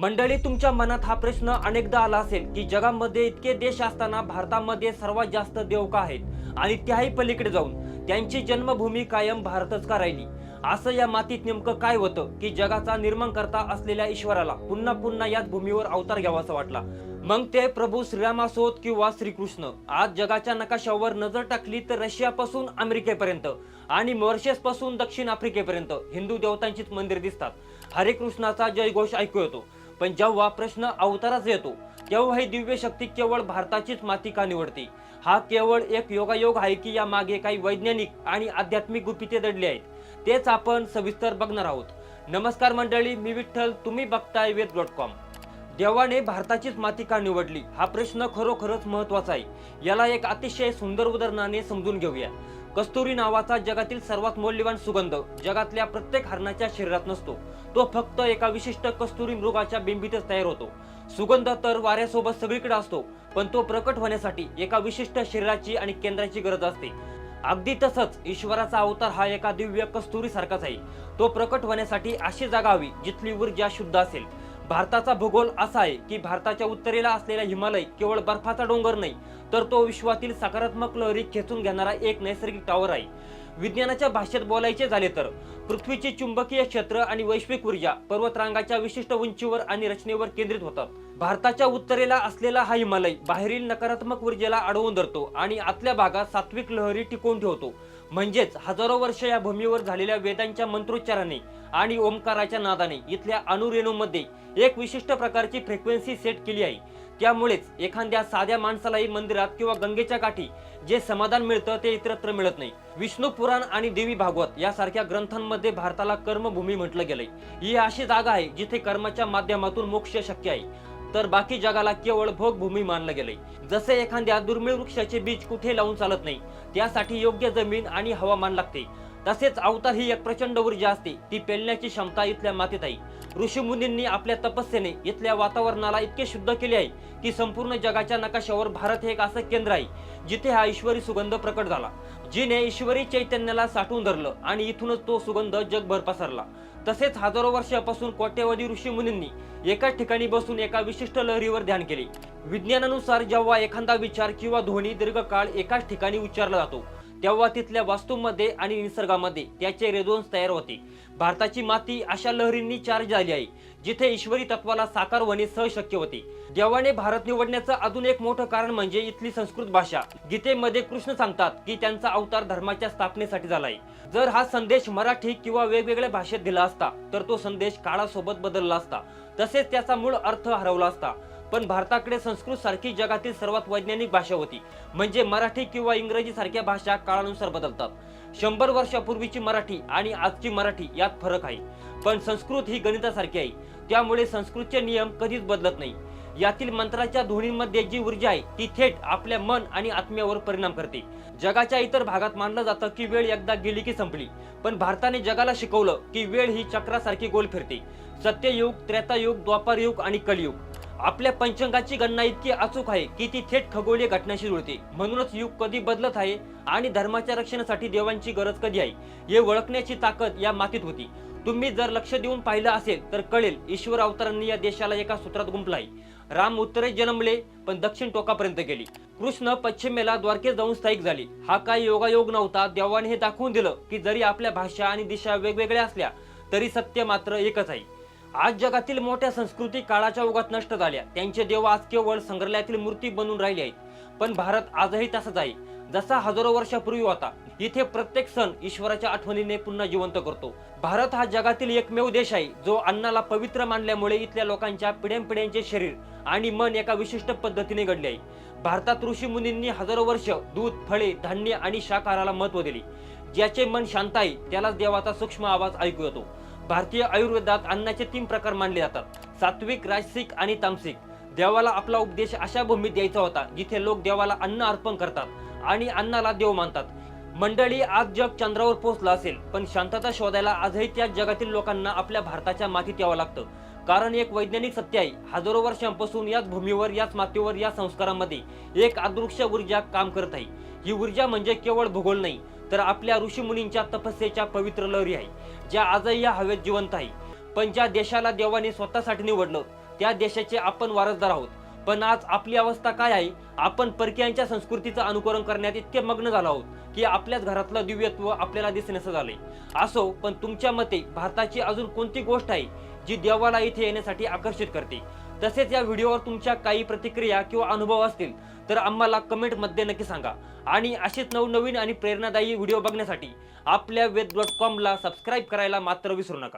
मंडळी तुमच्या मनात हा प्रश्न अनेकदा आला असेल की जगामध्ये इतके देश असताना भारतामध्ये सर्वात जास्त देव का आहेत आणि त्याही पलीकडे जाऊन त्यांची जन्मभूमी कायम भारतच का राहिली? असं या मातीत नेमकं काय होतं की जगाचा निर्माण करता असलेल्या ईश्वराला पुन्हा पुन्हा याच भूमीवर अवतार घ्यावासा वाटला? मग ते प्रभू श्रीराम असोत किंवा श्रीकृष्ण आज जगाच्या नकाशावर नजर टाकली तर रशियापासून अमेरिकेपर्यंत आणि मॉरिशसपासून दक्षिण आफ्रिकेपर्यंत हिंदू देवतांचीच मंदिर दिसतात. हरे कृष्णाचा जयघोष ऐकू येतो. पण जेव्हा प्रश्न अवताराचा येतो तेव्हा ही दिव्य शक्ती केवळ भारताचीच माती का निवडते? हा केवळ एक योगायोग आहे की या मागे काही वैज्ञानिक आणि आध्यात्मिक गुपिते दडली आहेत. तेच आपण सविस्तर बघणार आहोत. नमस्कार मंडळी मी विठ्ठल तुम्ही बघताय वेद डॉट कॉम. देवाने भारताचीच माती का निवडली? हा प्रश्न खरोखरच महत्त्वाचा आहे. याला एक अतिशय सुंदर उदाहरणाने समजून घेऊया. कस्तुरी नावाचा जगातील सर्वात मौल्यवान सुगंध जगातल्या प्रत्येक हरणाच्या शरीरात नसतो. तो फक्त एका विशिष्ट कस्तुरी मृगाच्या बिंबीतच तयार होतो. सुगंध तर वाऱ्यासोबत सगळीकडे असतो पण तो प्रकट होण्यासाठी एका विशिष्ट शरीराची आणि केंद्राची गरज असते. अगदी तसंच ईश्वराचा अवतार हा एका दिव्य कस्तुरी सारखाच आहे. तो प्रकट होण्यासाठी अशी जागा हवी जिथली ऊर्जा शुद्ध असेल. भारताचा भूगोल असा आहे की भारताच्या उत्तरेला असलेला हिमालय केवळ बर्फाचा डोंगर नाही तर तो विश्वातील सकारात्मक लहरी खेचून घेणारा एक नैसर्गिक टॉवर आहे. विज्ञानाच्या भाषेत बोलायचे झाले तर पृथ्वीचे चुंबकीय क्षेत्र आणि वैश्विक ऊर्जा पर्वतरांगाच्या विशिष्ट उंचीवर आणि रचनेवर केंद्रित होतात भारताच्या उत्तरेला असलेला हा हिमालय बाहेरील नकारात्मक ऊर्जेला अडवून धरतो आणि आतल्या भागात सात्विक लहरी टिकवून ठेवतो. म्हणजेच हजारो वर्ष या भूमीवर झालेल्या वेदांच्या मंत्रोच्चाराने आणि ओंकाराच्या नादाने इथल्या अणुरेणूमध्ये एक विशिष्ट प्रकारची फ्रिक्वेन्सी सेट केली आहे. त्यामुळेच एखाद्या साध्या माणसालाही मंदिरात किंवा गंगेच्या काठी जे समाधान मिळतं ते इतरत्र मिळत नाही. विष्णू पुराण आणि देवी भागवत यासारख्या ग्रंथांमध्ये भारताला कर्मभूमी म्हटलं गेलंय. ही अशी जागा आहे जिथे कर्माच्या माध्यमातून मोक्ष शक्य आहे. तर बाकी जगाला केवळ भोगभूमी मानलं गेलंय. जसे एखाद्या दुर्मिळ वृक्षाचे बीज कुठे लावून चालत नाही त्यासाठी योग्य जमीन आणि हवामान लागते. तसेच अवतार ही एक प्रचंड ऊर्जा असते. ती पेलण्याची क्षमता इथल्या मातीत आहे ऋषीमुनींनी आपल्या तपस्येने इथल्या वातावरणाला इतके शुद्ध केले आहे की संपूर्ण जगाच्या नकाशावर भारत हे एक असं केंद्र आहे जिथे हा ईश्वरी सुगंध प्रकट झाला जिने ईश्वरी चैतन्याला साठवून धरलं आणि इथूनच तो सुगंध जगभर पसरला. तसेच हजारो वर्षापासून कोट्यवधी ऋषी मुनींनी एकाच ठिकाणी बसून एका विशिष्ट लहरीवर ध्यान केले. विज्ञानानुसार जेव्हा एखादा विचार किंवा ध्वनी दीर्घकाळ एकाच ठिकाणी उच्चारला जातो तेव्हा तिथल्या वास्तूमध्ये आणि निसर्गामध्ये त्याचे रेझोन्स तयार होते. भारताची माती अशा लहरींनी चार्ज झाली आहे जिथे ईश्वरी तत्वाला साकार होणे सहशक्य होते. देवाने भारत निवडण्याचं अजून एक मोठं कारण म्हणजे इथली संस्कृत भाषा. गीतेमध्ये कृष्ण सांगतात की त्यांचा अवतार धर्माच्या स्थापनेसाठी झालाय जर हा संदेश मराठी किंवा वेगवेगळ्या भाषेत दिला असता तर तो संदेश काळासोबत बदलला असता. तसेच त्याचा मूळ अर्थ हरवला असता. पण भारताकडे संस्कृत सारखी जगातील सर्वात वैज्ञानिक भाषा होती. म्हणजे मराठी किंवा इंग्रजी सारख्या भाषा काळानुसार बदलतात. शंभर वर्षापूर्वीची मराठी आणि आजची मराठी यात फरक आहे. पण संस्कृत ही गणितासारखी आहे. त्यामुळे संस्कृतचे नियम कधीच बदलत नाही. यातील मंत्राच्या ध्वनींमध्ये जी ऊर्जा आहे ती थेट आपल्या मन आणि आत्म्यावर परिणाम करते. जगाच्या इतर भागात मानलं जातं की वेळ एकदा गेली की संपली. पण भारताने जगाला शिकवलं की वेळ ही चक्रासारखी गोल फिरते. सत्ययुग त्रेतायुग द्वापारयुग आणि कलियुग. आपल्या पंचांगाची गणना इतकी अचूक आहे की ती थेट खगोलीय घटनाशी जुळते. म्हणूनच युग कधी बदलत आहे आणि धर्माच्या रक्षणासाठी देवांची गरज कधी आहे हे ओळखण्याची ताकद या मातीत होती. तुम्ही जर लक्ष देऊन पाहिलं असेल तर कळेल ईश्वर अवतारांनी या देशाला एका सूत्रात गुंपलाय राम उत्तरेत जन्मले पण दक्षिण टोकापर्यंत गेली. कृष्ण पश्चिमेला द्वारकेत जाऊन स्थायिक झाली. हा काही योगायोग नव्हता देवाने हे दाखवून दिलं की जरी आपल्या भाषा आणि दिशा वेगवेगळ्या असल्या तरी सत्य मात्र एकच आहे. आज जगातील मोठ्या संस्कृती काळाच्या ओघात नष्ट झाल्या. त्यांचे देव आज केवळ संग्रहालयातील मूर्ती बनून राहिले आहेत. पण भारत आजही तसाच आहे. जसा हजारो वर्षापूर्वी होता इथे प्रत्येक सण ईश्वराच्या आठवणीने पुन्हा जिवंत करतो. भारत हा जगातील एकमेव देश आहे जो अन्नाला पवित्र मानल्यामुळे इथल्या लोकांच्या पिढ्यांपिढ्यांचे शरीर आणि मन एका विशिष्ट पद्धतीने घडले आहे. भारतात ऋषी मुनींनी हजारो वर्ष दूध फळे धान्य आणि शाकाहाराला महत्त्व दिले. ज्याचे मन शांत आहे त्यालाच देवाचा सूक्ष्म आवाज ऐकू येतो. भारतीय आयुर्वेदात अन्नाचे तीन प्रकार मानले जातात. सात्विक राजसिक आणि तामसिक. देवाला आपला उपदेश अशा भूमीत द्यायचा होता जिथे लोक देवाला अन्न अर्पण करतात आणि अन्नाला देव मानतात. मंडळी आज जग चंद्रावर पोहोचला असेल पण शांतता शोधायला आजही त्या जगातील लोकांना आपल्या भारताच्या मातीत यावं लागतं. कारण एक वैज्ञानिक सत्य आहे हजारो वर्षांपासून याच भूमीवर याच मातीवर या संस्कारामध्ये एक अदृश्य ऊर्जा काम करत आहे. ही ऊर्जा म्हणजे केवळ भूगोल नाही तर आपल्या ऋषीमुनींच्या तपस्येच्या पवित्र लहरी आहे ज्या आजही या हवेत जिवंत आहे. पण ज्या देशाला देवाने स्वतःसाठी निवडलं त्या देशाचे आपण वारसदार आहोत. पण आज आपली अवस्था काय आहे? आपण परकीयांच्या संस्कृतीचं अनुकरण करण्यात इतके मग्न झालो आहोत की आपल्याच घरातलं दिव्यत्व आपल्याला दिसण्याचं झालंय. असो पण तुमच्या मते भारताची अजून कोणती गोष्ट आहे जी देवाला इथे येण्यासाठी आकर्षित करते? तसेच या व्हिडिओवर तुमच्या काही प्रतिक्रिया किंवा अनुभव असतील तर आम्हाला कमेंटमध्ये नक्की सांगा. आणि असेच नवनवीन आणि प्रेरणादायी व्हिडिओ बघण्यासाठी आपल्या वेद डॉट कॉमला सबस्क्राईब करायला मात्र विसरू नका.